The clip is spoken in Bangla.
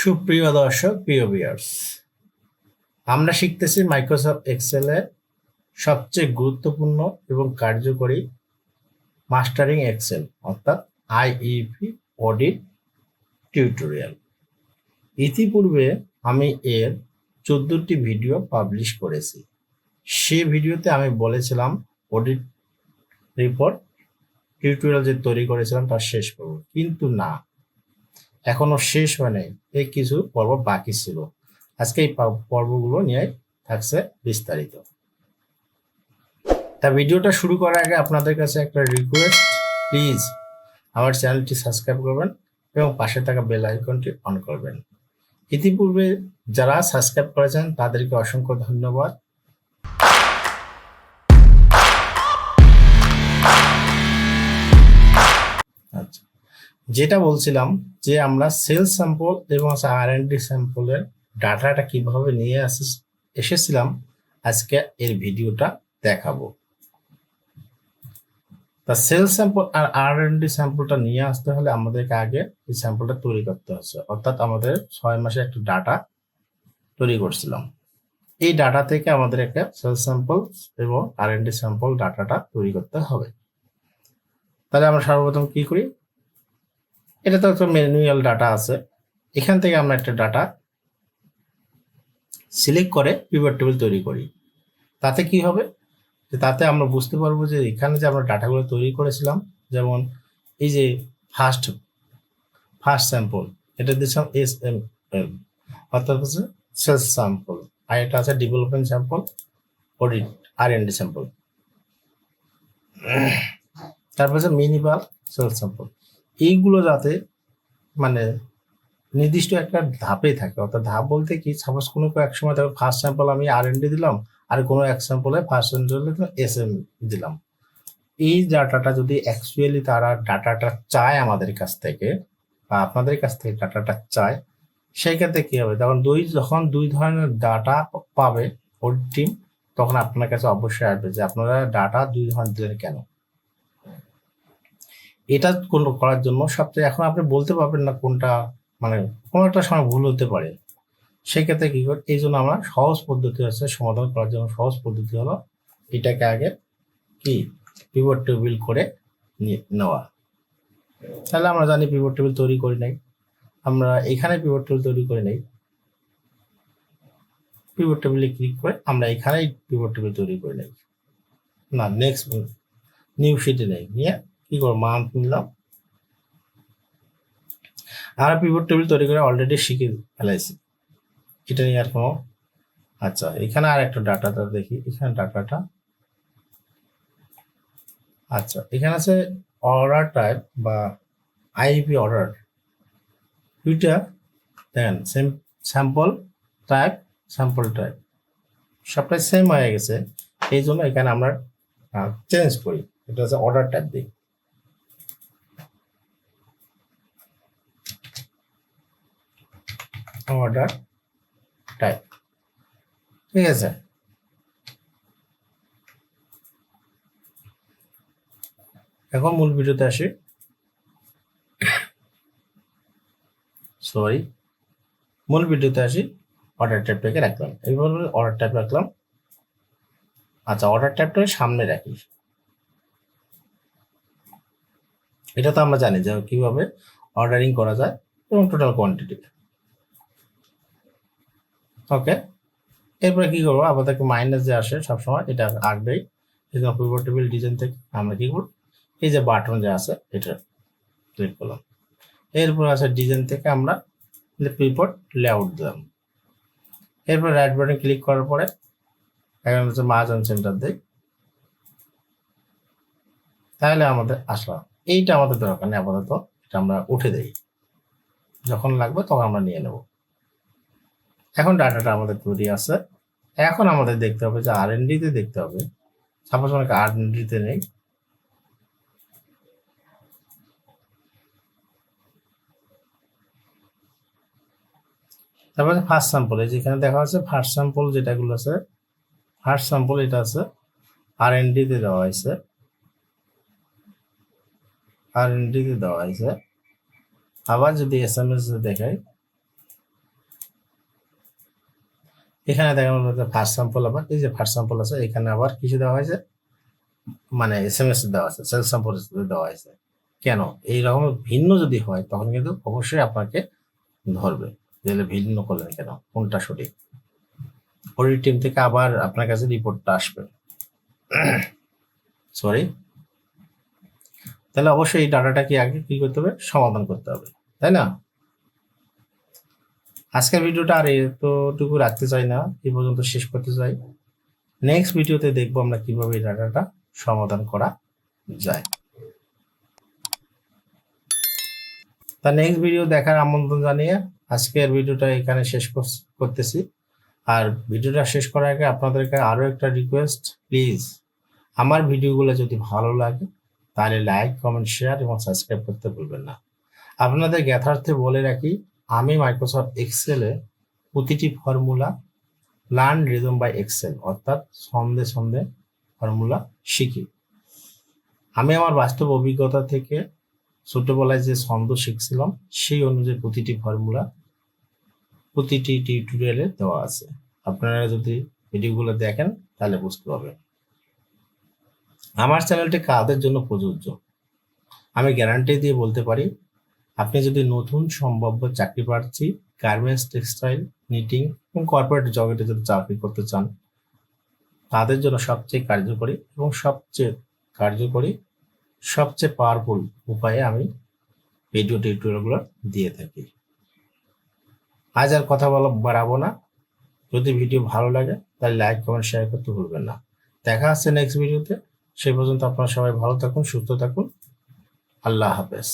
সুপ্রিয় দর্শক, প্রিয় ভিউয়ার্স আমরা শিখতেছি মাইক্রোসফট এক্সেলের সবচেয়ে গুরুত্বপূর্ণ এবং কার্যকরী মাস্টারিং এক্সেল অর্থাৎ আইইপি অডিট টিউটোরিয়াল ইতিপূর্বে আমি এর চোদ্দটি ভিডিও পাবলিশ করেছি। সে ভিডিওতে আমি বলেছিলাম অডিট রিপোর্ট টিউটোরিয়াল যে তৈরি করেছিলাম তার শেষ করব কিন্তু না এখনও শেষ হয় নাই। এই কিছু পর্ব বাকি ছিল। আজকে এই পর্বগুলো নিয়ে থাকছে বিস্তারিত। তা ভিডিওটা শুরু করার আগে আপনাদের কাছে একটা রিকোয়েস্ট প্লিজ আমার চ্যানেলটি সাবস্ক্রাইব করবেন এবং পাশে থাকা বেল আইকনটি অন করবেন। ইতিপূর্বে যারা সাবস্ক্রাইব করেছেন তাদেরকে অসংখ্য ধন্যবাদ। যেটা বলছিলাম যে আমরা সেল স্যাম্পল এবং আর এন ডি স্যাম্পলের ডাটাটা কীভাবে নিয়ে আসি, এসেছিলাম, আজকে এর ভিডিওটা দেখাবো। তা সেল স্যাম্পল আর আর এন ডি স্যাম্পলটা নিয়ে আসতে হলে আমাদেরকে আগে এই স্যাম্পলটা তৈরি করতে হচ্ছে। অর্থাৎ আমাদের ছয় মাসে একটা ডাটা তৈরি করছিলাম। এই ডাটা থেকে আমাদের একটা সেল স্যাম্পল এবং আর এন ডি স্যাম্পল ডাটাটা তৈরি করতে হবে। তাহলে আমরা সর্বপ্রথম কি করি? এটা তো একটা ম্যানুয়াল ডাটা আছে। এখান থেকে আমরা একটা ডাটা সিলেক্ট করে পিভট টেবিল তৈরি করি। তাতে কি হবে? যে তাতে আমরা বুঝতে পারব যে এখানে যে আমরা ডাটাগুলো তৈরি করেছিলাম, যেমন এই যে ফার্স্ট ফার্স্ট স্যাম্পল এটা দিয়েছিলাম এস এম এল অর্থাৎ হচ্ছে সেলস স্যাম্পল আর এটা আছে development sample audit R N D sample তারপর হচ্ছে মিনিমাল সেলস স্যাম্পল এইগুলো যাতে মানে নির্দিষ্ট একটা ধাপে থাকে। অর্থাৎ ধাপ বলতে কি সাপোজ কোনো এক সময় দেখো ফার্স্ট স্যাম্পল আমি আর এন দিলাম, আর কোনো এক স্যাম্পলে ফার্স্ট স্যাম্পলে এস এম দিলাম। এই ডাটাটা যদি অ্যাকচুয়ালি তারা ডাটাটা চায় আমাদের কাছ থেকে, বা আপনাদের কাছ থেকে ডাটাটা চায় সেই ক্ষেত্রে কি হবে? তখন দুই, যখন দুই ধরনের ডাটা পাবে ওর টিম তখন আপনার কাছে অবশ্যই আসবে যে আপনারা ডাটা দুই ধরনের দিলেন কেন? এটা কোন করার জন্য? সবচেয়ে এখন আপনি বলতে পারবেন না কোনটা মানে কোনো একটা সময় ভুল হতে পারে। সেক্ষেত্রে কী করে, এই জন্য আমরা সহজ পদ্ধতি আছে সমাধান করার জন্য সহজ পদ্ধতি হলো এটাকে আগে কি? পিভট টেবিল করে নেওয়া। তাহলে আমরা জানি পিভট টেবিল তৈরি করি নাই। আমরা এখানে পিভট টেবিল তৈরি করে নেই। পিভট টেবিলে ক্লিক করে আমরা এখানেই পিভট টেবিল তৈরি করে নেই। না নেক্সট নিউ শিটে নেই। নিয়ে কি করব মান্থ নিলাম আর পিভট টেবিল তৈরি করে অলরেডি শিখে ফেলাইছি। এটা নিয়ে আর কোনো আচ্ছা এখানে আর একটা ডাটাটা দেখি, এখানে ডাটাটা। আচ্ছা এখানে আছে অর্ডার টাইপ বা আইপি অর্ডার দুইটা, দেখেন same sample type sample type সবটাই সেম হয়ে গেছে, এই জন্য এখানে আমরা চেঞ্জ করি। এটা হচ্ছে অর্ডার টাইপ দিই অর্ডার টাইপ। ঠিক আছে? এখন মূল ভিডিওতে আসি। সরি মূল ভিডিওতে আসি। অর্ডার টাইপটাকে রাখলাম? এইভাবে অর্ডার টাইপ রাখলাম। আচ্ছা অর্ডার টাইপটা সামনে রাখি। এটা তো আমরা জানি যে কীভাবে অর্ডারিং করা যায় এবং টোটাল কোয়ান্টিটি ওকে এরপরে কি করব? আমাদেরকে মাইনাস যে আসে সবসময়, এটা আসবেই জন্য ডিজাইন থেকে আমরা কি করব? এই যে বাটন যে আছে, এটা ক্লিক করলাম। এরপর আছে ডিজাইন থেকে আমরা পিভট লেআউট দিলাম। এরপর রাইট বাটন ক্লিক করার পরে, এখন হচ্ছে মাহাজন সেন্টার দিই। তাহলে আমাদের আসলাম এইটা আমাদের দরকার নেই, আপাতত। এটা আমরা উঠে দেই। যখন লাগবে তখন আমরা নিয়ে নেব। এখন ডাটাটা আমাদের তৈরি আছে। এখন আমাদের দেখতে হবে যে আর এন ডিতে দেখতে হবে। সাপোজ অনেক আর এন নেই। তারপরে ফার্স্ট স্যাম্পল এই যেখানে দেখা যাচ্ছে ফার্স্ট স্যাম্পল যেটাগুলো আছে ফার্স্ট স্যাম্পল এটা আছে আর এন ডিতে দেওয়া হয়েছে। আর এন ডিতে দেওয়া হয়েছে। আবার যদি এস এম এস দেখাই এখানে দেখা গেল ফার্স্ট স্যাম্পল আবার, এই যে ফার্স্ট স্যাম্পল আছে, এখানে আবার কিছু দেওয়া হয়েছে মানে এস এম এস দেওয়া আছে সেলস স্যাম্পল দেওয়া হয়েছে। কেন? এই রকম ভিন্ন যদি হয়, তখন কিন্তু অবশ্যই আপনাকে ধরবে তাহলে ভিন্ন করলেন কেন, কোনটা সঠিক? অডিট টিম থেকে আবার আপনার কাছে রিপোর্টটা আসবে। সরি তাহলে অবশ্যই এই ডাটাটাকে আগে কি করতে হবে? সমাধান করতে হবে, তাই না? আজকের ভিডিওটা আর এতটুকু রাখতে চাই না এই পর্যন্ত শেষ করতে চাই। নেক্সট ভিডিওতে দেখব আমরা কীভাবে এই ডাটাটা সমাধান করা যায়। তা নেক্সট ভিডিও দেখার আমন্ত্রণ জানিয়ে আজকের ভিডিওটা এখানে শেষ কর- করতেছি। আর ভিডিওটা শেষ করার আগে আপনাদেরকে আরও একটা রিকোয়েস্ট প্লিজ আমার ভিডিওগুলো যদি ভালো লাগে, তাহলে লাইক কমেন্ট শেয়ার এবং সাবস্ক্রাইব করতে ভুলবেন না। আপনাদের জ্ঞাতার্থে বলে রাখি আমি মাইক্রোসফট এক্সেলে প্রতিটি formula learn rhythm by Excel অর্থাৎ সন্ধে সন্ধে ফর্মুলা শিখি। আমি আমার বাস্তব অভিজ্ঞতা থেকে ছোটবেলায় যে ছন্দ শিখছিলাম, সেই অনুযায়ী প্রতিটি ফর্মুলা প্রতিটি টিউটোরিয়ালে দেওয়া আছে। আপনারা যদি ভিডিওগুলো দেখেন, তাহলে বুঝতে পারবেন। আমার চ্যানেলটি কাদের জন্য প্রযোজ্য? আমি গ্যারান্টি দিয়ে বলতে পারি আপনি যদি নতুন সম্ভাব্য চাকরি প্রার্থী গার্মেন্টস টেক্সটাইল নিটিং এবং কর্পোরেট জগতে যদি চাকরি করতে চান, তাদের জন্য সবচেয়ে কার্যকরী এবং সবচেয়ে কার্যকরী, সবচেয়ে পাওয়ারফুল উপায়ে আমি ভিডিও টিউটোরিয়ালগুলো দিয়ে থাকি। আজ আর কথা বলা বাড়াবো না। যদি ভিডিও ভালো লাগে, তাহলে লাইক কমেন্ট শেয়ার করতে ভুলবেন না। দেখা হচ্ছে নেক্সট ভিডিওতে সেই পর্যন্ত আপনারা সবাই ভালো থাকুন, সুস্থ থাকুন। আল্লাহ হাফেজ।